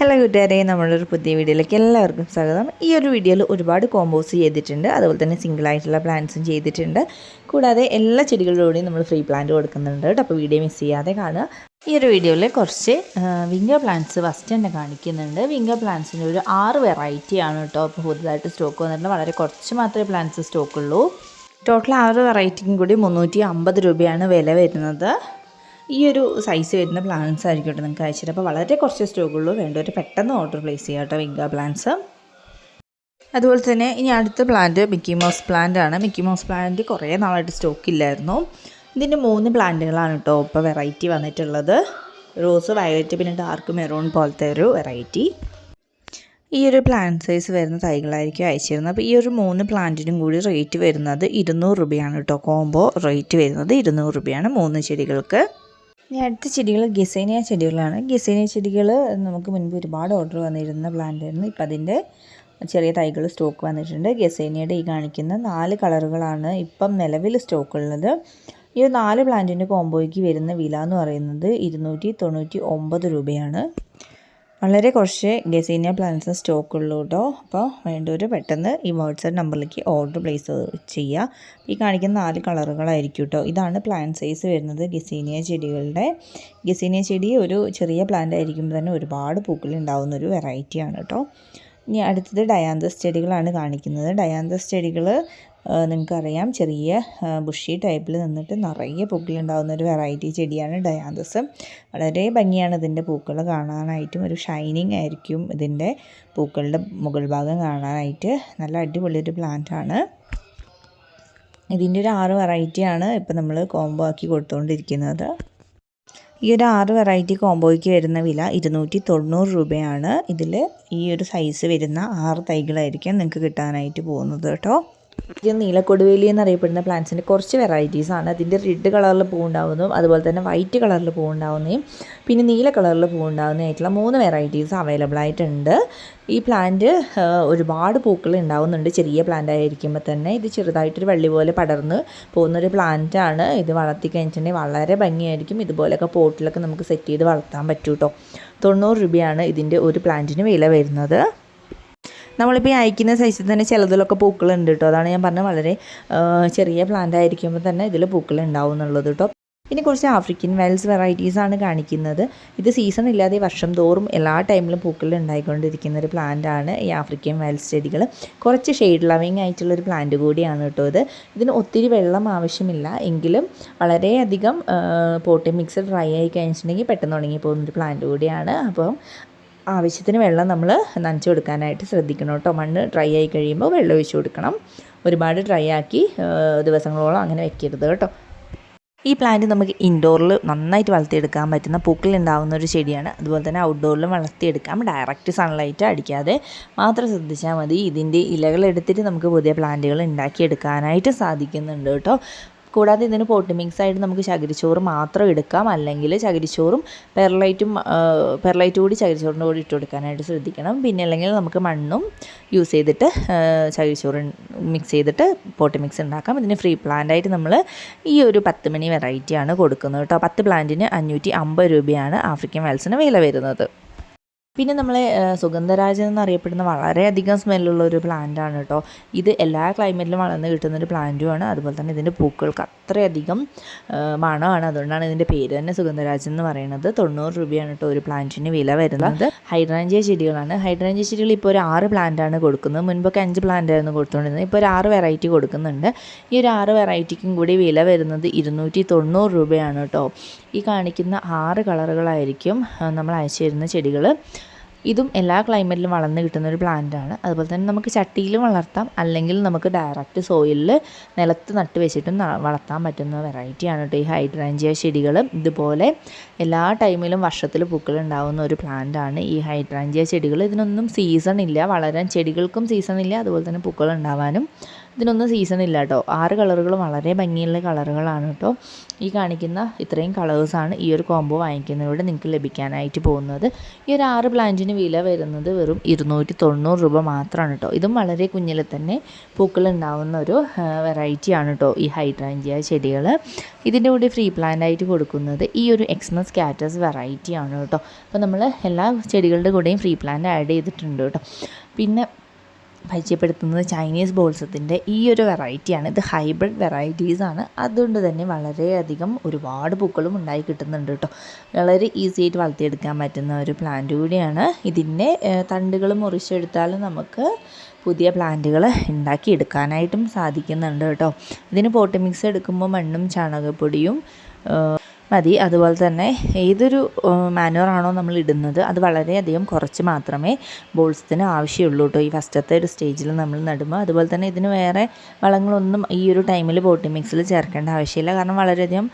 Hello കൂട്ടുകാരെ. നമ്മളൊരു പുതിയ വീഡിയോയിലേക്ക് എല്ലാവർക്കും സ്വാഗതം. ഈ ഒരു വീഡിയോയിൽ ഒരുപാട് കോമ്പോസ് ചെയ്തിട്ടുണ്ട്. അതുപോലെ തന്നെ സിംഗിൾ ആയിട്ടുള്ള പ്ലാന്റ്സും ചെയ്തിട്ടുണ്ട്. കൂടാതെ എല്ലാ ചെടികളിലൂടെയും നമ്മൾ ഫ്രീ പ്ലാന്റ് കൊടുക്കുന്നുണ്ട് കേട്ടോ. അപ്പോൾ വീഡിയോ മിസ് ചെയ്യാതെ കാണുക. ഈ ഒരു വീഡിയോയിൽ കുറച്ച് വിംഗർ പ്ലാന്റ്സ് ഫസ്റ്റ് തന്നെ കാണിക്കുന്നുണ്ട്. വിംഗർ പ്ലാന്റ്സിന്റെ ഒരു ആറ് വെറൈറ്റി ആണ് കേട്ടോ. ഇപ്പോൾ പുതുതായിട്ട് സ്റ്റോക്ക് വന്നിട്ടുണ്ട്. വളരെ കുറച്ച് മാത്രമേ പ്ലാന്റ്സ് സ്റ്റോക്കുള്ളൂ ടോട്ടൽ ആറ് വെറൈറ്റിക്കും കൂടി മുന്നൂറ്റി അമ്പത് രൂപയാണ് വില വരുന്നത്. ഈ ഒരു സൈസ് വരുന്ന പ്ലാന്റ്സ് ആയിരിക്കും കേട്ടോ നിങ്ങൾക്ക് അയച്ചിട്ട് അപ്പോൾ വളരെ കുറച്ച് സ്റ്റോക്കുള്ളൂ വേണ്ടവർ പെട്ടെന്ന് ഓർഡർ പ്ലേസ് ചെയ്യാം കേട്ടോ വിങ്ക പ്ലാന്റ്സ് അതുപോലെ തന്നെ ഇനി അടുത്ത പ്ലാന്റ് മിക്കി മൗസ് പ്ലാന്റ് ആണ്. മിക്കി മൗസ് പ്ലാന്റ് കുറേ നാളായിട്ട് സ്റ്റോക്ക് ഇല്ലായിരുന്നു. ഇതിന്റെ മൂന്ന് പ്ലാന്റുകളാണ് കേട്ടോ ഇപ്പോൾ വെറൈറ്റി വന്നിട്ടുള്ളത്. റോസ് വയലറ്റ് പിന്നെ ഡാർക്ക് മെറൂൺ പോലത്തെ ഒരു വെറൈറ്റി ഈ ഒരു പ്ലാന്റ് സൈസ് വരുന്ന തൈകളായിരിക്കും അയച്ചിരുന്നത്. അപ്പോൾ ഈ ഒരു മൂന്ന് പ്ലാന്റിനും കൂടി റേറ്റ് വരുന്നത് ഇരുന്നൂറ് രൂപയാണ് കേട്ടോ. കോംബോ റേറ്റ് വരുന്നത് ഇരുന്നൂറ് രൂപയാണ് മൂന്ന് ചെടികൾക്ക്. ഇനി അടുത്ത ചെടികൾ ഗസേനിയ ചെടികളാണ്. ഗസേനിയ ചെടികൾ നമുക്ക് മുൻപ് ഒരുപാട് ഓർഡർ വന്നിരുന്ന പ്ലാന്റ് ആയിരുന്നു. ഇപ്പം അതിന്റെ ചെറിയ തൈകൾ സ്റ്റോക്ക് വന്നിട്ടുണ്ട്. ഗസേനിയയുടെ ഈ കാണിക്കുന്ന നാല് കളറുകളാണ് ഇപ്പം നിലവിൽ സ്റ്റോക്ക് ഉള്ളത്. ഈ നാല് പ്ലാന്റിന്റെ കോംബോയ്ക്ക് വരുന്ന വില എന്ന് പറയുന്നത് ഇരുന്നൂറ്റി തൊണ്ണൂറ്റി ഒമ്പത് രൂപയാണ്. വളരെ കുറച്ച് ഗസീനിയ പ്ലാന്റ്സ് സ്റ്റോക്ക് ഉള്ളൂ കേട്ടോ അപ്പോൾ വേണ്ടവർ പെട്ടെന്ന് ഈ വാട്സാപ്പ് നമ്പറിലേക്ക് ഓർഡർ പ്ലേസ് ചെയ്യുക ഈ കാണിക്കുന്ന നാല് കളറുകളായിരിക്കും കേട്ടോ ഇതാണ് പ്ലാന്റ് സൈസ് വരുന്നത് ഗസീനിയ ചെടികളുടെ. ഗസീനിയ ചെടി ഒരു ചെറിയ പ്ലാന്റ് ആയിരിക്കുമ്പോൾ തന്നെ ഒരുപാട് പൂക്കൾ ഉണ്ടാകുന്ന ഒരു വെറൈറ്റിയാണ് കേട്ടോ ഇനി അടുത്തത് ഡയാന്തസ് ചെടികളാണ് കാണിക്കുന്നത്. ഡയാന്തസ് ചെടികൾ നിങ്ങൾക്കറിയാം ചെറിയ ബുഷി ടൈപ്പിൽ നിന്നിട്ട് നിറയെ പൂക്കളുണ്ടാകുന്ന ഒരു വെറൈറ്റി ചെടിയാണ് ഡയാന്തസ് വളരെ ഭംഗിയാണ് ഇതിന്റെ പൂക്കൾ കാണാനായിട്ടും ഒരു ഷൈനിങ് ആയിരിക്കും ഇതിന്റെ പൂക്കളുടെ മുകൾ ഭാഗം കാണാനായിട്ട്. നല്ല അടിപൊളി ഒരു പ്ലാന്റ് ആണ്. ഇതിന്റെ ഒരു ആറ് വെറൈറ്റിയാണ് ഇപ്പം നമ്മൾ കോംബോ ആക്കി കൊടുത്തുകൊണ്ടിരിക്കുന്നത് ഈ ഒരു ആറ് വെറൈറ്റി കോംബോയ്ക്ക് വരുന്ന വില ഇരുന്നൂറ്റി തൊണ്ണൂറ് രൂപയാണ്. ഇതിൽ ഈ ഒരു സൈസ് വരുന്ന ആറ് തൈകളായിരിക്കും നിങ്ങൾക്ക് കിട്ടാനായിട്ട് പോകുന്നത് കേട്ടോ. ഇത് നീലക്കൊടുവേലി എന്നറിയപ്പെടുന്ന പ്ലാന്റ്സിന്റെ കുറച്ച് വെറൈറ്റീസ് ആണ്. അതിന്റെ റെഡ് കളറിൽ പൂവുണ്ടാവുന്നതും അതുപോലെ തന്നെ വൈറ്റ് കളറിൽ പൂവുണ്ടാവുന്നതും പിന്നെ നീല കളറിൽ പൂവുണ്ടാവുന്നതായിട്ടുള്ള മൂന്ന് വെറൈറ്റീസ് അവൈലബിൾ ആയിട്ടുണ്ട്. ഈ പ്ലാന്റ് ഒരുപാട് പൂക്കൾ ഉണ്ടാവുന്നുണ്ട്. ചെറിയ പ്ലാന്റ് ആയിരിക്കുമ്പോൾ തന്നെ ഇത് ചെറുതായിട്ടൊരു വള്ളി പോലെ പടർന്ന് പോകുന്നൊരു പ്ലാന്റാണ് ഇത് വളർത്തി കഴിഞ്ഞിട്ടുണ്ടെങ്കിൽ വളരെ ഭംഗിയായിരിക്കും. ഇതുപോലെയൊക്കെ പോട്ടിലൊക്കെ നമുക്ക് സെറ്റ് ചെയ്ത് വളർത്താൻ പറ്റൂ കേട്ടോ തൊണ്ണൂറ് രൂപയാണ് ഇതിന്റെ ഒരു പ്ലാന്റിന് വില വരുന്നത്. നമ്മളിപ്പോൾ അയക്കുന്ന സൈസിൽ തന്നെ ചിലതിലൊക്കെ പൂക്കളുണ്ട് കേട്ടോ അതാണ് ഞാൻ പറഞ്ഞത്. വളരെ ചെറിയ പ്ലാന്റ് ആയിരിക്കുമ്പോൾ തന്നെ ഇതിൽ പൂക്കൾ ഉണ്ടാവും എന്നുള്ളത് കേട്ടോ ഇനി കുറച്ച് ആഫ്രിക്കൻ വയൽസ് വെറൈറ്റീസാണ് കാണിക്കുന്നത്. ഇത് സീസൺ ഇല്ലാതെ വർഷം തോറും എല്ലാ ടൈമിലും പൂക്കൾ ഉണ്ടായിക്കൊണ്ടിരിക്കുന്ന ഒരു ആണ് ഈ ആഫ്രിക്കൻ വയൽസ് ചെടികൾ കുറച്ച് ഷെയ്ഡ് ലവിങ് ആയിട്ടുള്ള ഒരു പ്ലാന്റ് കൂടിയാണ് കേട്ടോ ഇത്. ഇതിന് ഒത്തിരി വെള്ളം ആവശ്യമില്ല. എങ്കിലും വളരെയധികം പോട്ടി മിക്സ് ഡ്രൈ ആയി കഴിഞ്ഞിട്ടുണ്ടെങ്കിൽ പെട്ടെന്ന് ഉണങ്ങി പോകുന്നൊരു പ്ലാന്റ് കൂടിയാണ്. അപ്പം ആവശ്യത്തിന് വെള്ളം നമ്മൾ നനച്ച് കൊടുക്കാനായിട്ട് ശ്രദ്ധിക്കണം കേട്ടോ. മണ്ണ് ഡ്രൈ ആയി കഴിയുമ്പോൾ വെള്ളം ഒഴിച്ചു കൊടുക്കണം. ഒരുപാട് ഡ്രൈ ആക്കി ദിവസങ്ങളോളം അങ്ങനെ വെക്കരുത് കേട്ടോ. ഈ പ്ലാന്റ് നമുക്ക് ഇൻഡോറിൽ നന്നായിട്ട് വളർത്തിയെടുക്കാൻ പറ്റുന്ന പൂക്കളുണ്ടാവുന്ന ഒരു ചെടിയാണ്. അതുപോലെ തന്നെ ഔട്ട്ഡോറിലും വളർത്തിയെടുക്കാം. ഡയറക്റ്റ് സൺലൈറ്റ് അടിക്കാതെ മാത്രം ശ്രദ്ധിച്ചാൽ മതി. ഇതിന്റെ ഇലകളെടുത്തിട്ട് നമുക്ക് പുതിയ പ്ലാന്റുകൾ ഉണ്ടാക്കിയെടുക്കാനായിട്ട് സാധിക്കുന്നുണ്ട് കേട്ടോ. കൂടാതെ ഇതിന് പോട്ട് മിക്സ് ആയിട്ട് നമുക്ക് ചകിരിച്ചോറ് മാത്രം എടുക്കാം. അല്ലെങ്കിൽ ചകിരിച്ചോറും പെർലൈറ്റും പെർലൈറ്റ് കൂടി ചകിരിച്ചോറിന്റെ കൂടി ഇട്ട് കൊടുക്കാനായിട്ട് ശ്രദ്ധിക്കണം. പിന്നെ അല്ലെങ്കിൽ നമുക്ക് മണ്ണും യൂസ് ചെയ്തിട്ട് ചകിരിച്ചോറ് മിക്സ് ചെയ്തിട്ട് പോട്ട് മിക്സ് ഉണ്ടാക്കാം. ഇതിന് ഫ്രീ പ്ലാന്റ് ആയിട്ട് നമ്മൾ ഈ ഒരു പത്ത് മണി വെറൈറ്റിയാണ് കൊടുക്കുന്നത് കേട്ടോ. പത്ത് പ്ലാന്റിന് അഞ്ഞൂറ്റി അമ്പത് രൂപയാണ് ആഫ്രിക്കൻ വെൽസിന് വില വരുന്നത്. പിന്നെ നമ്മൾ സുഗന്ധരാജൻ എന്നറിയപ്പെടുന്ന വളരെയധികം സ്മെല്ലുള്ള ഒരു പ്ലാന്റ് ആണ് കേട്ടോ. ഇത് എല്ലാ ക്ലൈമറ്റിലും വളർന്ന് കിട്ടുന്ന ഒരു പ്ലാന്റുമാണ്. അതുപോലെ തന്നെ ഇതിന്റെ പൂക്കൾക്ക് അത്രയധികം മണമാണ്. അതുകൊണ്ടാണ് ഇതിന്റെ പേര് തന്നെ സുഗന്ധരാജൻ എന്ന് പറയുന്നത്. തൊണ്ണൂറ് രൂപയാണ് കേട്ടോ ഒരു പ്ലാന്റിന് വില വരുന്നത്. ഹൈഡ്രാഞ്ചിയ ചെടികളാണ്. ഹൈഡ്രാഞ്ചിയ ചെടികൾ ഇപ്പോൾ ഒരു ആറ് ആണ് കൊടുക്കുന്നത്. മുൻപൊക്കെ അഞ്ച് പ്ലാന്റ് ആയിരുന്നു കൊടുത്തുകൊണ്ടിരുന്നത്. ഇപ്പോൾ ഒരു ആറ് വെറൈറ്റി കൊടുക്കുന്നുണ്ട്. ഈ ഒരു ആറ് വെറൈറ്റിക്കും കൂടി വില വരുന്നത് ഇരുന്നൂറ്റി തൊണ്ണൂറ് രൂപയാണ് കേട്ടോ. ഈ കാണിക്കുന്ന ആറ് കളറുകളായിരിക്കും നമ്മൾ അയച്ചു തരുന്ന ചെടികൾ ഇതും എല്ലാ ക്ലൈമറ്റിലും വളർന്ന് കിട്ടുന്ന ഒരു പ്ലാന്റ് ആണ്. അതുപോലെ തന്നെ നമുക്ക് ചട്ടിയിലും വളർത്താം. അല്ലെങ്കിൽ നമുക്ക് ഡയറക്റ്റ് സോയിലിൽ നിലത്ത് നട്ട് വെച്ചിട്ടും വളർത്താൻ പറ്റുന്ന വെറൈറ്റിയാണ് കേട്ടോ ഈ ഹൈഡ്രാഞ്ചിയ ചെടികൾ ഇതുപോലെ എല്ലാ ടൈമിലും വർഷത്തിൽ പൂക്കൾ ഉണ്ടാകുന്ന ഒരു പ്ലാന്റ് ആണ് ഈ ഹൈഡ്രാഞ്ചിയ ചെടികൾ. ഇതിനൊന്നും സീസൺ ഇല്ല. വളരാൻ ചെടികൾക്കും സീസൺ ഇല്ല. അതുപോലെ തന്നെ പൂക്കൾ ഉണ്ടാവാനും ഇതിനൊന്നും സീസൺ ഇല്ല കേട്ടോ ആറ് കളറുകൾ വളരെ ഭംഗിയുള്ള കളറുകളാണ് കേട്ടോ ഈ കാണിക്കുന്ന ഇത്രയും കളേഴ്സാണ് ഈ ഒരു കോംബോ വാങ്ങിക്കുന്നതിലൂടെ നിങ്ങൾക്ക് ലഭിക്കാനായിട്ട് പോകുന്നത്. ഈ ഒരു ആറ് പ്ലാന്റിന് വില വരുന്നത് വെറും ഇരുന്നൂറ്റി തൊണ്ണൂറ് രൂപ മാത്രമാണ് കേട്ടോ ഇതും വളരെ കുഞ്ഞിൽ തന്നെ പൂക്കൾ ഉണ്ടാവുന്ന ഒരു വെറൈറ്റിയാണ് കേട്ടോ ഈ ഹൈഡ്രാഞ്ചിയ ചെടികൾ. ഇതിന്റെ കൂടെ ഫ്രീ പ്ലാന്റ് ആയിട്ട് കൊടുക്കുന്നത് ഈ ഒരു എക്സ്മസ് കാറ്റസ് വെറൈറ്റിയാണ് കേട്ടോ അപ്പോൾ നമ്മൾ എല്ലാ ചെടികളുടെ കൂടെയും ഫ്രീ പ്ലാന്റ് ആഡ് ചെയ്തിട്ടുണ്ട് കേട്ടോ പിന്നെ പരിചയപ്പെടുത്തുന്നത് ചൈനീസ് ബോൾസത്തിന്റെ ഈ ഒരു വെറൈറ്റിയാണ് ഇത് ഹൈബ്രിഡ് വെറൈറ്റീസ് ആണ്. അതുകൊണ്ട് തന്നെ വളരെയധികം ഒരുപാട് പൂക്കളും ഉണ്ടായി കിട്ടുന്നുണ്ട് കേട്ടോ വളരെ ഈസി ആയിട്ട് വളർത്തിയെടുക്കാൻ പറ്റുന്ന ഒരു പ്ലാന്റ് കൂടിയാണ്. ഇതിന്റെ തണ്ടുകൾ മുറിച്ചെടുത്താൽ നമുക്ക് പുതിയ പ്ലാന്റുകൾ ഉണ്ടാക്കിയെടുക്കാനായിട്ടും സാധിക്കുന്നുണ്ട് കേട്ടോ ഇതിന് പോട്ട് മിക്സ് എടുക്കുമ്പോൾ മണ്ണും ചാണകപ്പൊടിയും മതി. അതുപോലെ തന്നെ ഏതൊരു മാനുവറാണോ നമ്മൾ ഇടുന്നത് അത് വളരെയധികം കുറച്ച് മാത്രമേ ബോൾസിന് ആവശ്യമുള്ളൂ കേട്ടോ. ഈ ഫസ്റ്റത്തെ ഒരു സ്റ്റേജിൽ നമ്മൾ നടുമ്പോൾ. അതുപോലെ തന്നെ ഇതിന് വേറെ വളങ്ങളൊന്നും ഈ ഒരു ടൈമിൽ ബോട്ടി മിക്സിൽ ചേർക്കേണ്ട ആവശ്യമില്ല. കാരണം വളരെയധികം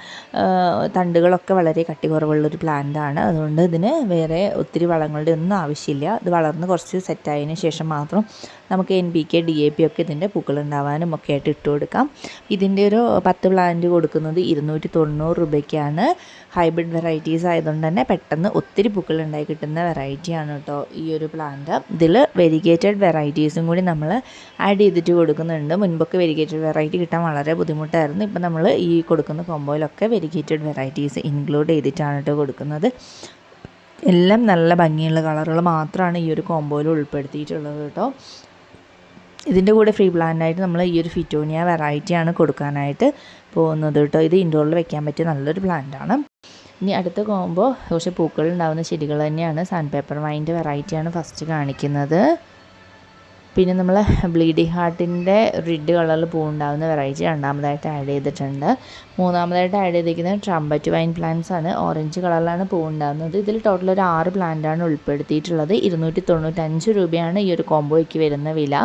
തണ്ടുകളൊക്കെ വളരെ കട്ടി കുറവുള്ളൊരു പ്ലാന്റ് ആണ്. അതുകൊണ്ട് ഇതിന് വേറെ ഒത്തിരി വളങ്ങളുടെ ഒന്നും ആവശ്യമില്ല. ഇത് വളർന്ന് കുറച്ച് സെറ്റായതിനു ശേഷം മാത്രം നമുക്ക് N P K D A P ഒക്കെ ഇതിന്റെ പൂക്കൾ ഉണ്ടാവാനും ഒക്കെ ആയിട്ട് ഇട്ട് കൊടുക്കാം ഇതിന്റെ ഒരു പത്ത് പ്ലാന്റ് കൊടുക്കുന്നത് ഇരുന്നൂറ്റി തൊണ്ണൂറ് രൂപയ്ക്കാണ്. ഹൈബ്രിഡ് വെറൈറ്റീസ് ആയതുകൊണ്ട് തന്നെ പെട്ടെന്ന് ഒത്തിരി പൂക്കൾ ഉണ്ടായി കിട്ടുന്ന വെറൈറ്റിയാണ് കേട്ടോ ഈ ഒരു പ്ലാന്റ് ഇതിൽ വെരിഗേറ്റഡ് വെറൈറ്റീസും കൂടി നമ്മൾ ആഡ് ചെയ്തിട്ട് കൊടുക്കുന്നുണ്ട്. മുൻപൊക്കെ വെരിഗേറ്റഡ് വെറൈറ്റി കിട്ടാൻ വളരെ ബുദ്ധിമുട്ടായിരുന്നു. ഇപ്പം നമ്മൾ ഈ കൊടുക്കുന്ന കോമ്പോയിലൊക്കെ വെരിഗേറ്റഡ് വെറൈറ്റീസ് ഇൻക്ലൂഡ് ചെയ്തിട്ടാണ് കേട്ടോ കൊടുക്കുന്നത്. എല്ലാം നല്ല ഭംഗിയുള്ള കളറുകൾ മാത്രമാണ് ഈ ഒരു കോമ്പോയിൽ ഉൾപ്പെടുത്തിയിട്ടുള്ളത് കേട്ടോ. ഇതിന്റെ കൂടെ ഫ്രീ പ്ലാന്റായിട്ട് നമ്മൾ ഈ ഒരു ഫിറ്റോനിയ വെറൈറ്റിയാണ് കൊടുക്കാനായിട്ട് പോകുന്നത് കേട്ടോ ഇത് ഇൻഡോറിൽ വെക്കാൻ പറ്റിയ നല്ലൊരു പ്ലാന്റാണ് ഇനി അടുത്ത കോമ്പോ പക്ഷേ പൂക്കൾ ഉണ്ടാകുന്ന ചെടികൾ തന്നെയാണ്. സാൻഡ് പേപ്പർ വൈന്റെ വെറൈറ്റിയാണ് ഫസ്റ്റ് കാണിക്കുന്നത്. പിന്നെ നമ്മൾ ബ്ലീഡി ഹാർട്ടിന്റെ റെഡ് കളറിൽ പൂ ഉണ്ടാകുന്ന വെറൈറ്റി രണ്ടാമതായിട്ട് ആഡ് ചെയ്തിട്ടുണ്ട്. മൂന്നാമതായിട്ട് ആഡ് ചെയ്തിരിക്കുന്നത് ട്രംബറ്റ് വൈൻ പ്ലാന്റ്സ് ആണ്. ഓറഞ്ച് കളറിലാണ് പൂ ഉണ്ടാകുന്നത് ഇതിൽ ടോട്ടൽ ഒരു ആറ് പ്ലാന്റാണ് ഉൾപ്പെടുത്തിയിട്ടുള്ളത്. ഇരുന്നൂറ്റി തൊണ്ണൂറ്റഞ്ച് രൂപയാണ് ഈ ഒരു കോംബോയ്ക്ക് വരുന്ന വില.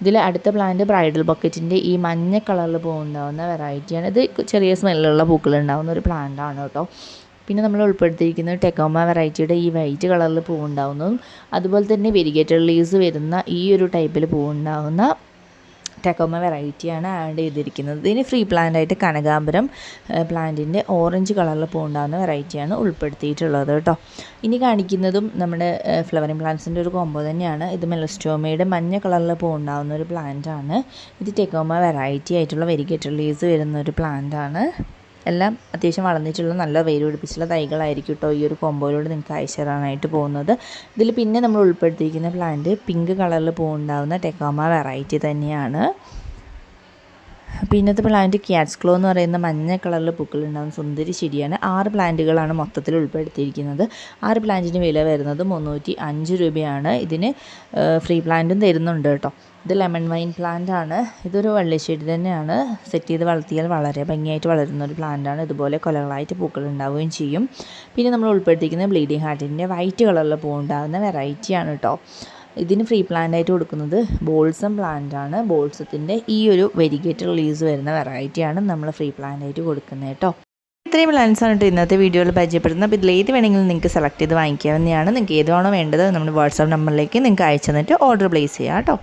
ഇതിൽ അടുത്ത പ്ലാന്റ് ബ്രൈഡൽ ബക്കറ്റിന്റെ ഈ മഞ്ഞ കളറിൽ പൂവുണ്ടാകുന്ന വെറൈറ്റിയാണ് ഇത് ചെറിയ സ്മെല്ലുള്ള പൂക്കൾ ഉണ്ടാകുന്ന ഒരു പ്ലാന്റ് ആണ് കേട്ടോ പിന്നെ നമ്മൾ ഉൾപ്പെടുത്തിയിരിക്കുന്നത് ടെക്കോമ വെറൈറ്റിയുടെ ഈ വൈറ്റ് കളറിൽ പൂവുണ്ടാകുന്നതും അതുപോലെ തന്നെ വെരിഗേറ്റഡ് ലീവ്സ് വരുന്ന ഈ ഒരു ടൈപ്പിൽ പൂവുണ്ടാകുന്ന ടെക്കോമ വെറൈറ്റിയാണ് ആഡ് ചെയ്തിരിക്കുന്നത്. ഇതിന് ഫ്രീ പ്ലാന്റായിട്ട് കനകാംബരം പ്ലാന്റിന്റെ ഓറഞ്ച് കളറിൽ പൂണ്ടാകുന്ന വെറൈറ്റിയാണ് ഉൾപ്പെടുത്തിയിട്ടുള്ളത് കേട്ടോ. ഇനി കാണിക്കുന്നതും നമ്മുടെ ഫ്ലവറിങ് പ്ലാന്റ്സിന്റെ ഒരു കോമ്പോ തന്നെയാണ്. ഇത് മെലസ്റ്റോമയുടെ മഞ്ഞ കളറിൽ പൂണ്ടാകുന്ന ഒരു പ്ലാന്റ് ആണ്. ഇത് ടെക്കോമ വെറൈറ്റി ആയിട്ടുള്ള വെരിഗേറ്റഡ് ലീവ്സ് വരുന്ന ഒരു പ്ലാന്റ് ആണ്. എല്ലാം അത്യാവശ്യം വളർന്നിട്ടുള്ള നല്ല വേര് പിടിപ്പിച്ചുള്ള തൈകളായിരിക്കും കേട്ടോ ഈ ഒരു കോമ്പോയിലൂടെ നിങ്ങൾക്ക് അയച്ചു തരാനായിട്ട് പോകുന്നത്. ഇതിൽ പിന്നെ നമ്മൾ ഉൾപ്പെടുത്തിയിരിക്കുന്ന പ്ലാന്റ് പിങ്ക് കളറിൽ പോകുന്നുണ്ടാവുന്ന ടെക്കോമ വെറൈറ്റി തന്നെയാണ്. പിന്നത്തെ പ്ലാന്റ് ക്യാറ്റ്സ് ക്ലോ എന്ന് പറയുന്ന മഞ്ഞ കളറിൽ പൂക്കളുണ്ടാകുന്ന സുന്ദരി ചെടിയാണ്. ആറ് പ്ലാന്റുകളാണ് മൊത്തത്തിൽ ഉൾപ്പെടുത്തിയിരിക്കുന്നത്. ആറ് പ്ലാന്റിന് വില വരുന്നത് മുന്നൂറ്റി അഞ്ച് രൂപയാണ്. ഇതിന് ഫ്രീ പ്ലാന്റും തരുന്നുണ്ട് കേട്ടോ ഇത് ലെമൺ വൈൻ പ്ലാന്റ് ആണ്. ഇതൊരു വള്ളിച്ചെടി തന്നെയാണ്. സെറ്റ് ചെയ്ത് വളർത്തിയാൽ വളരെ ഭംഗിയായിട്ട് വളരുന്ന ഒരു പ്ലാന്റ് ആണ്. ഇതുപോലെ കൊലകളായിട്ട് പൂക്കൾ ഉണ്ടാവുകയും ചെയ്യും. പിന്നെ നമ്മൾ ഉൾപ്പെടുത്തിയിരിക്കുന്നത് ബ്ലീഡിങ് ഹാർട്ടിന്റെ വൈറ്റ് കളറിൽ പൂ ഉണ്ടാകുന്ന വെറൈറ്റിയാണ് കേട്ടോ ഇതിന് ഫ്രീ പ്ലാന്റ് ആയിട്ട് കൊടുക്കുന്നത് ബോൾസം പ്ലാന്റ് ആണ്. ബോൾസത്തിന്റെ ഈ ഒരു വെരിഗേറ്റഡ് ലീവ്സ് വരുന്ന വെറൈറ്റിയാണ് നമ്മൾ ഫ്രീ പ്ലാന്റ് ആയിട്ട് കൊടുക്കുന്നത് കേട്ടോ ഇത്രയും പ്ലാൻസാണ് കേട്ടോ ഇന്നത്തെ വീഡിയോയിൽ പരിചയപ്പെടുന്നത്. അപ്പോൾ ഇതിൽ ഏത് വേണമെങ്കിലും നിങ്ങൾക്ക് സെലക്ട് ചെയ്ത് വാങ്ങിക്കാവുന്നതാണ്. നിങ്ങൾക്ക് ഏതാണോ വേണ്ടത് നമ്മുടെ വാട്സാപ്പ് നമ്പറിലേക്ക് നിങ്ങൾക്ക് അയച്ചു തന്നിട്ട് ഓർഡർ പ്ലേസ് ചെയ്യാം കേട്ടോ